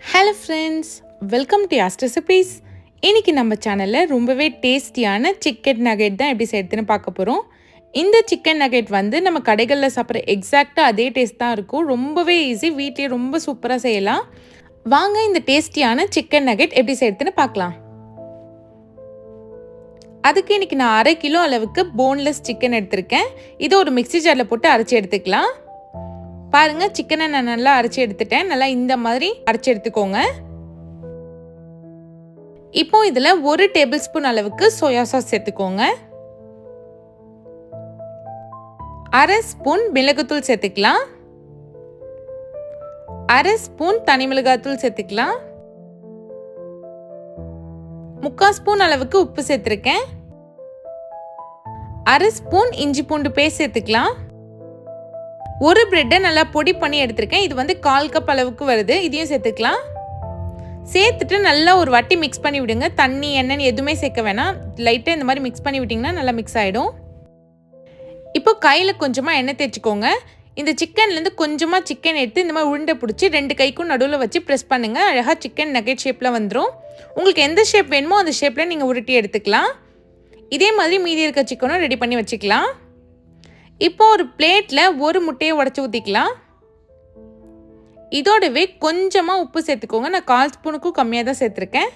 Hello friends welcome to yast recipes இன்றைக்கி நம்ம சேனலில் ரொம்பவே டேஸ்டியான சிக்கன் நகெட் தான் எப்படி செய்யறதுன்னு பார்க்க போகிறோம் இந்த சிக்கன் நகெட் வந்து நம்ம கடைகளில் சாப்பிட்ற எக்ஸாக்டாக அதே டேஸ்ட் தான் இருக்கும். ரொம்பவே ஈஸி வீட்லேயே ரொம்ப சூப்பராக செய்யலாம். வாங்க இந்த டேஸ்டியான சிக்கன் நகெட் எப்படி செய்யறதுன்னு பார்க்கலாம். அதுக்கு இன்றைக்கி நான் அரை கிலோ அளவுக்கு போன்லெஸ் சிக்கன் எடுத்திருக்கேன். இதை ஒரு மிக்ஸி ஜாரில் போட்டு அரைச்சி எடுத்துக்கலாம். பாருங்க சிக்கனை நான் நல்லா அரைச்சி எடுத்துட்டேன். நல்லா இந்த மாதிரி அரைச்சி எடுத்துக்கோங்க. இப்போ இதில் ஒரு டேபிள் ஸ்பூன் அளவுக்கு சோயா சாஸ் சேர்த்துக்கோங்க. அரை ஸ்பூன் மிளகுத்தூள் சேர்த்துக்கலாம். அரை ஸ்பூன் தனி மிளகாத்தூள் சேர்த்துக்கலாம். முக்கால் ஸ்பூன் அளவுக்கு உப்பு சேர்த்துருக்கேன். அரை ஸ்பூன் இஞ்சி பூண்டு பேஸ்ட் சேர்த்துக்கலாம். ஒரு பிரெட்டை நல்லா பொடி பண்ணி எடுத்திருக்கேன். இது வந்து கால் கப் அளவுக்கு வருது. இதையும் சேர்த்துக்கலாம். சேர்த்துட்டு நல்லா ஒரு வாட்டி மிக்ஸ் பண்ணி விடுங்க. தண்ணி எண்ணெய் எதுவுமே சேர்க்க வேணாம். லைட்டாக இந்த மாதிரி மிக்ஸ் பண்ணி விட்டிங்கன்னா நல்லா மிக்ஸ் ஆகிடும் இப்போ கையில் கொஞ்சமாக எண்ணெய் தேய்ச்சிக்கோங்க. இந்த சிக்கன்லேருந்து கொஞ்சமாக சிக்கன் எடுத்து இந்த மாதிரி உருண்டை பிடிச்சி ரெண்டு கைக்கும் நடுவில் வச்சு ப்ரெஸ் பண்ணுங்கள் அழகாக சிக்கன் நகை ஷேப்பில் வந்துடும் உங்களுக்கு எந்த ஷேப் வேணுமோ அந்த ஷேப்பில் நீங்கள் உருட்டி எடுத்துக்கலாம். இதே மாதிரி மீதி இருக்க சிக்கனும் ரெடி பண்ணி வச்சுக்கலாம். இப்போ ஒரு பிளேட்டில் ஒரு முட்டையை உடச்சி ஊற்றிக்கலாம் இதோடவே கொஞ்சமாக உப்பு சேர்த்துக்கோங்க. நான் கால் ஸ்பூனுக்கும் கம்மியாக தான் சேர்த்துருக்கேன்.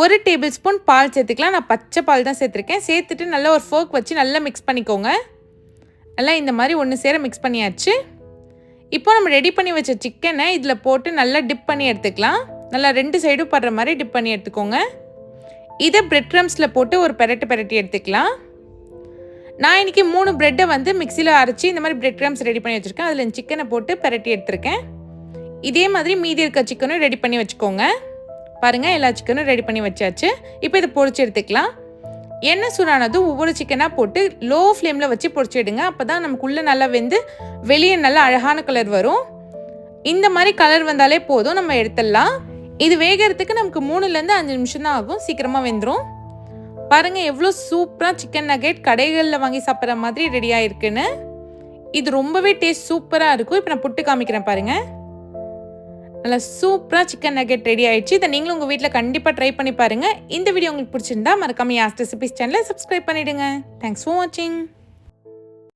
ஒரு டேபிள் ஸ்பூன் பால் சேர்த்துக்கலாம். நான் பச்சை பால் தான் சேர்த்துருக்கேன். சேர்த்துட்டு நல்லா ஒரு ஃபோக் வச்சு நல்லா மிக்ஸ் பண்ணிக்கோங்க. நல்லா இந்த மாதிரி ஒன்று சேர மிக்ஸ் பண்ணியாச்சு. இப்போ நம்ம ரெடி பண்ணி வச்ச சிக்கனை இதில் போட்டு நல்லா டிப் பண்ணி எடுத்துக்கலாம். நல்லா ரெண்டு சைடும் படுற மாதிரி டிப் பண்ணி எடுத்துக்கோங்க. இதை பிரெட் க்ரம்ஸில் போட்டு ஒரு பெரட்டு பெரட்டி எடுத்துக்கலாம். நான் இன்றைக்கி மூணு ப்ரெட்டை வந்து மிக்சியில் அரைச்சி இந்த மாதிரி ப்ரெட் க்ரம்ஸ் ரெடி பண்ணி வச்சுருக்கேன். அதில் சிக்கனை போட்டு பரட்டி எடுத்திருக்கேன். இதே மாதிரி மீதி இருக்க சிக்கனும் ரெடி பண்ணி வச்சுக்கோங்க. பாருங்கள் எல்லா சிக்கனும் ரெடி பண்ணி வச்சாச்சு. இப்போ இதை பொரிச்சு எடுத்துக்கலாம். எண்ணெய் சூடானதும் ஒவ்வொரு சிக்கனாக போட்டு லோ ஃப்ளேமில் வச்சு பொறிச்சிடுங்க அப்போ தான் நமக்குள்ளே நல்லா வெந்து வெளியே நல்லா அழகான கலர் வரும். இந்த மாதிரி கலர் வந்தாலே போதும் நம்ம எடுத்துடலாம். இது வேகிறதுக்கு நமக்கு மூணுலேருந்து அஞ்சு நிமிஷம் தான் ஆகும். சீக்கிரமாக வெந்துடும் பாருங்கள் எவ்வளோ சூப்பராக சிக்கன் நகேட் கடைகளில் வாங்கி சாப்பிட்ற மாதிரி ரெடியாக இருக்குன்னு இது ரொம்பவே டேஸ்ட் சூப்பராக இருக்கும். இப்போ நான் புட்டு காமிக்கிறேன் பாருங்கள் நல்லா சூப்பராக சிக்கன் நகெட் ரெடி ஆயிடுச்சு. இதை நீங்களும் உங்கள் வீட்டில் கண்டிப்பாக ட்ரை பண்ணி பாருங்கள் இந்த வீடியோ உங்களுக்கு பிடிச்சிருந்தா மறக்காம யாஸ்ட் ரெசிபிஸ் சேனலை சப்ஸ்கிரைப் பண்ணிவிடுங்க தேங்க்ஸ் ஃபார் வாட்சிங்